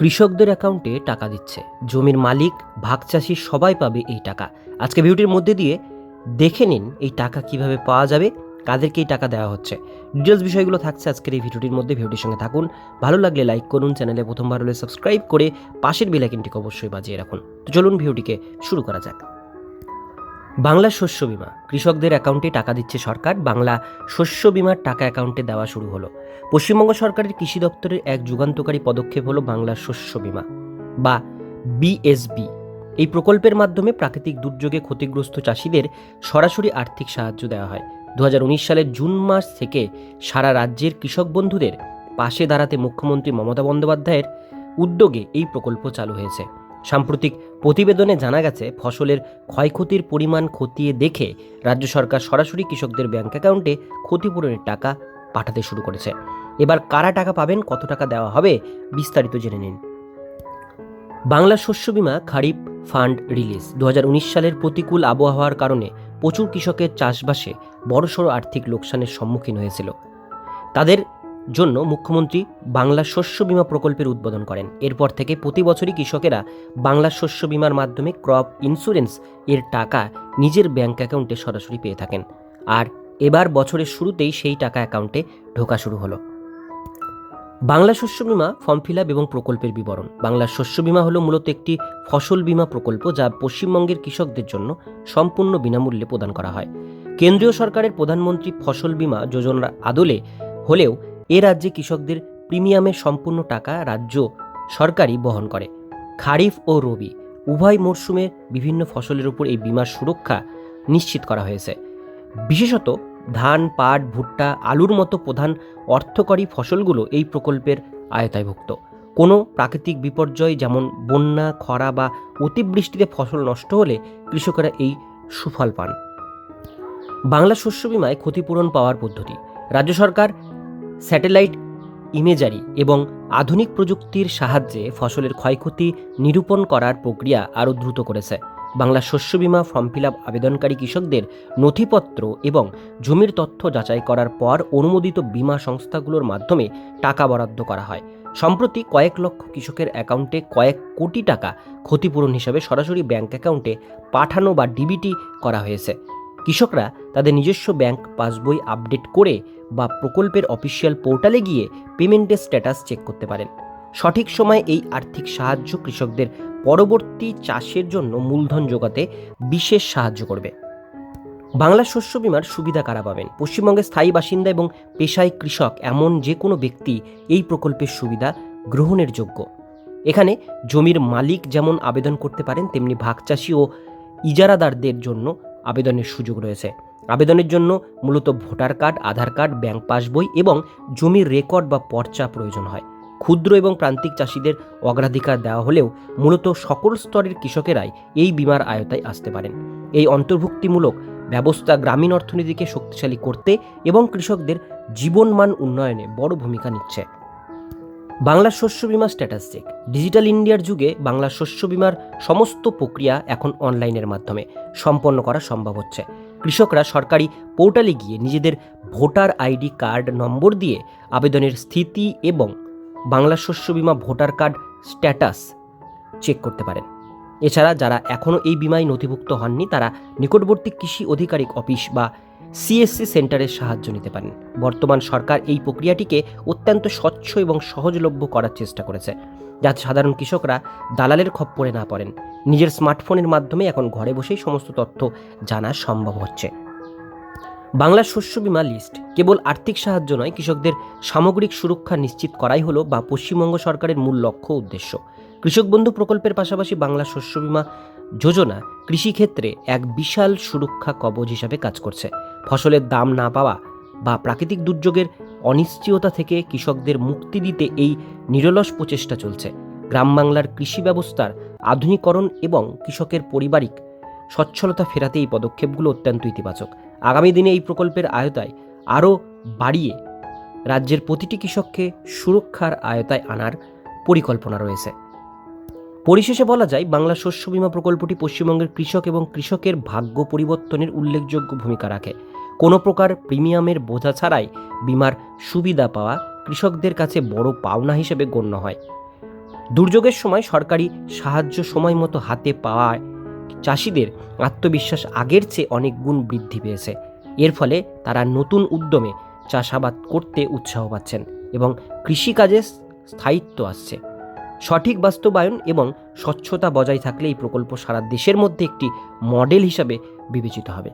কৃষকদের অ্যাকাউন্টে টাকা দিচ্ছে। জমির মালিক, ভাগ চাষি সবাই পাবে এই টাকা। আজকে ভিউটির মধ্যে দিয়ে দেখে নিন এই টাকা কীভাবে পাওয়া যাবে, কাদেরকে এই টাকা দেওয়া হচ্ছে। ডিটেলস বিষয়গুলো থাকছে আজকের এই ভিডিওটির মধ্যে। ভিডিওটির সঙ্গে থাকুন। ভালো লাগলে লাইক করুন, চ্যানেলে প্রথমবার হলে সাবস্ক্রাইব করে পাশের বেলাইকিনটিকে অবশ্যই বাজিয়ে রাখুন। তো চলুন ভিডিওটিকে শুরু করা যাক। বাংলা শস্য বিমা। কৃষকদের অ্যাকাউন্টে টাকা দিচ্ছে সরকার, বাংলা শস্য বিমার টাকা অ্যাকাউন্টে দেওয়া শুরু হলো। পশ্চিমবঙ্গ সরকারের কৃষি দপ্তরের এক যুগান্তকারী পদক্ষেপ হলো বাংলা শস্য বিমা, বা বিএসবি এই প্রকল্পের মাধ্যমে প্রাকৃতিক দুর্যোগে ক্ষতিগ্রস্ত চাষিদের সরাসরি আর্থিক সাহায্য দেওয়া হয়। দু হাজার উনিশ সালের জুন মাস থেকে সারা রাজ্যের কৃষক বন্ধুদের পাশে দাঁড়াতে মুখ্যমন্ত্রী মমতা বন্দ্যোপাধ্যায়ের উদ্যোগে এই প্রকল্প চালু হয়েছে। সাম্প্রতিক প্রতিবেদনে জানা গেছে, ফসলের ক্ষয়ক্ষতির পরিমাণ খতিয়ে দেখে রাজ্য সরকার সরাসরি কৃষকদের ব্যাংক অ্যাকাউন্টে ক্ষতিপূরণের টাকা পাঠাতে শুরু করেছে। এবার কারা টাকা পাবেন, কত টাকা দেওয়া হবে, বিস্তারিত জেনে নিন। বাংলা শস্য বীমা খারিফ ফান্ড রিলিজ। দু হাজার উনিশ সালের প্রতিকূল আবহাওয়ার কারণে প্রচুর কৃষকের চাষবাসে বড়সড় আর্থিক লোকসানের সম্মুখীন হয়েছিল। তাদের জন্য মুখ্যমন্ত্রী বাংলা শস্য বিমা প্রকল্পের উদ্বোধন করেন। এরপর থেকে প্রতি বছরই কৃষকেরা বাংলা শস্য বীমার মাধ্যমে ক্রপ ইন্স্যুরেন্স এর টাকা নিজের ব্যাংক অ্যাকাউন্টে সরাসরি পেয়ে থাকেন। আর এবার বছরের শুরুতেই সেই টাকা অ্যাকাউন্টে ঢোকা শুরু হলো। বাংলা শস্য বীমা ফর্ম ফিল এবং প্রকল্পের বিবরণ। বাংলা শস্য বীমা হলো মূলত একটি ফসল বীমা প্রকল্প যা পশ্চিমবঙ্গের কৃষকদের জন্য সম্পূর্ণ বিনামূল্যে প্রদান করা হয়। কেন্দ্রীয় সরকারের প্রধানমন্ত্রী ফসল বীমা যোজনার আদলে হলেও এ রাজ্যে কৃষকদের প্রিমিয়ামের সম্পূর্ণ টাকা রাজ্য সরকারই বহন করে। খারিফ ও রবি উভয় মরশুমে বিভিন্ন ফসলের উপর এই বিমার সুরক্ষা নিশ্চিত করা হয়েছে। বিশেষত ধান, পাট, ভুট্টা, আলুর মতো প্রধান অর্থকরী ফসলগুলো এই প্রকল্পের আয়তায়ভুক্ত কোনো প্রাকৃতিক বিপর্যয় যেমন বন্যা, খরা বা অতিবৃষ্টিতে ফসল নষ্ট হলে কৃষকেরা এই সুফল পান। বাংলা শস্য বিমায় ক্ষতিপূরণ পাওয়ার পদ্ধতি। রাজ্য সরকার স্যাটেলাইট, ইমেজারি এবং আধুনিক প্রযুক্তির সাহায্যে ফসলের ক্ষয়ক্ষতি নিরূপণ করার প্রক্রিয়া আরও দ্রুত করেছে। বাংলা শস্য বিমা ফর্ম ফিল আপ আবেদনকারী কৃষকদের নথিপত্র এবং জমির তথ্য যাচাই করার পর অনুমোদিত বীমা সংস্থাগুলোর মাধ্যমে টাকা বরাদ্দ করা হয়। সম্প্রতি কয়েক লক্ষ কৃষকের অ্যাকাউন্টে কয়েক কোটি টাকা ক্ষতিপূরণ হিসাবে সরাসরি ব্যাংক অ্যাকাউন্টে পাঠানো বা ডিবিটি করা হয়েছে। কৃষকরা তাদের নিজস্ব ব্যাংক পাসবই আপডেট করে বা প্রকল্পের অফিসিয়াল পোর্টালে গিয়ে পেমেন্টের স্ট্যাটাস চেক করতে পারেন। সঠিক সময়ে এই আর্থিক সাহায্য কৃষকদের পরবর্তী চাষের জন্য মূলধন জোগাতে বিশেষ সাহায্য করবে। বাংলা শস্য বিমার সুবিধা কারা পাবেন? পশ্চিমবঙ্গের স্থায়ী বাসিন্দা এবং পেশায় কৃষক এমন যে কোনো ব্যক্তি এই প্রকল্পের সুবিধা গ্রহণের যোগ্য। এখানে জমির মালিক যেমন আবেদন করতে পারেন, তেমনি ভাগচাষি ও ইজারাদারদের জন্য আবেদনের সুযোগ রয়েছে। আবেদনের জন্য মূলত voter card, Aadhaar card, bank passbook এবং জমির রেকর্ড বা পর্চা প্রয়োজন হয়। ক্ষুদ্র এবং প্রান্তিক চাষিদের অগ্রাধিকার দেওয়া হলেও মূলত সকল স্তরের কৃষকেরাই এই বিমার আয়তায় আসতে পারেন। এই অন্তর্ভুক্তিমূলক ব্যবস্থা গ্রামীণ অর্থনীতিকে শক্তিশালী করতে এবং কৃষকদের জীবনমান উন্নয়নে বড় ভূমিকা নিচ্ছে। বাংলা শস্য বিমা স্ট্যাটাস চেক ডিজিটাল ইন্ডিয়ার যুগে বাংলা শস্য বিমার সমস্ত প্রক্রিয়া এখন অনলাইনের মাধ্যমে সম্পন্ন করা সম্ভব হচ্ছে। কৃষকরা সরকারি পোর্টালে গিয়ে নিজেদের ভোটার আইডি কার্ড নম্বর দিয়ে আবেদনের স্থিতি এবং বাংলা শস্য বিমা ভোটার কার্ড স্ট্যাটাস চেক করতে পারেন। এছাড়া যারা এখনও এই বিমায় নথিভুক্ত হননি, তারা নিকটবর্তী কৃষি আধিকারিক অফিস বা সিএসসি সেন্টারের সাহায্য নিতে পারেন। বর্তমান সরকার এই প্রক্রিয়াটিকে অত্যন্ত স্বচ্ছ এবং সহজলভ্য করার চেষ্টা করেছে, যাতে সাধারণ কৃষকরা দালালের খপ্পরে না পড়েন। নিজের স্মার্টফোনের মাধ্যমে এখন ঘরে বসেই সমস্ত তথ্য জানা সম্ভব হচ্ছে। বাংলার শস্য বিমা লিস্ট কেবল আর্থিক সাহায্য নয়, কৃষকদের সামগ্রিক সুরক্ষা নিশ্চিত করাই হলো বা পশ্চিমবঙ্গ সরকারের মূল লক্ষ্য উদ্দেশ্য। কৃষক বন্ধু প্রকল্পের পাশাপাশি বাংলা শস্য বিমা যোজনা কৃষিক্ষেত্রে এক বিশাল সুরক্ষা কবচ হিসাবে কাজ করছে। ফসলের দাম না পাওয়া বা প্রাকৃতিক দুর্যোগের অনিশ্চয়তা থেকে কৃষকদের মুক্তি দিতে এই নিরলস প্রচেষ্টা চলছে। গ্রাম বাংলার কৃষি ব্যবস্থার আধুনিকরণ এবং কৃষকের পারিবারিক সচ্ছলতা ফেরাতে এই পদক্ষেপগুলো অত্যন্ত ইতিবাচক। আগামী দিনে এই প্রকল্পের আয়তায় আরও বাড়িয়ে রাজ্যের প্রতিটি কৃষককে সুরক্ষার আয়তায় আনার পরিকল্পনা রয়েছে। পরিশেষে বলা যায়, বাংলা শস্য বীমা প্রকল্পটি পশ্চিমবঙ্গের কৃষক এবং কৃষকের ভাগ্য পরিবর্তনের উল্লেখযোগ্য ভূমিকা রাখে। কোনো প্রকার প্রিমিয়ামের বোঝা ছাড়াই বিমার সুবিধা পাওয়া কৃষকদের কাছে বড় পাওনা হিসেবে গণ্য হয়। দুর্যোগের সময় সরকারি সাহায্য সময় মতো হাতে পাওয়ায় চাষিদের আত্মবিশ্বাস আগের চেয়ে অনেক গুণ বৃদ্ধি পেয়েছে। এর ফলে তারা নতুন উদ্যমে চাষাবাদ করতে উৎসাহ পাচ্ছেন এবং কৃষিকাজে স্থায়িত্ব আসছে। সঠিক বাস্তবায়ন এবং স্বচ্ছতা বজায় থাকলে এই প্রকল্প সারা দেশের মধ্যে একটি মডেল হিসাবে বিবেচিত হবে।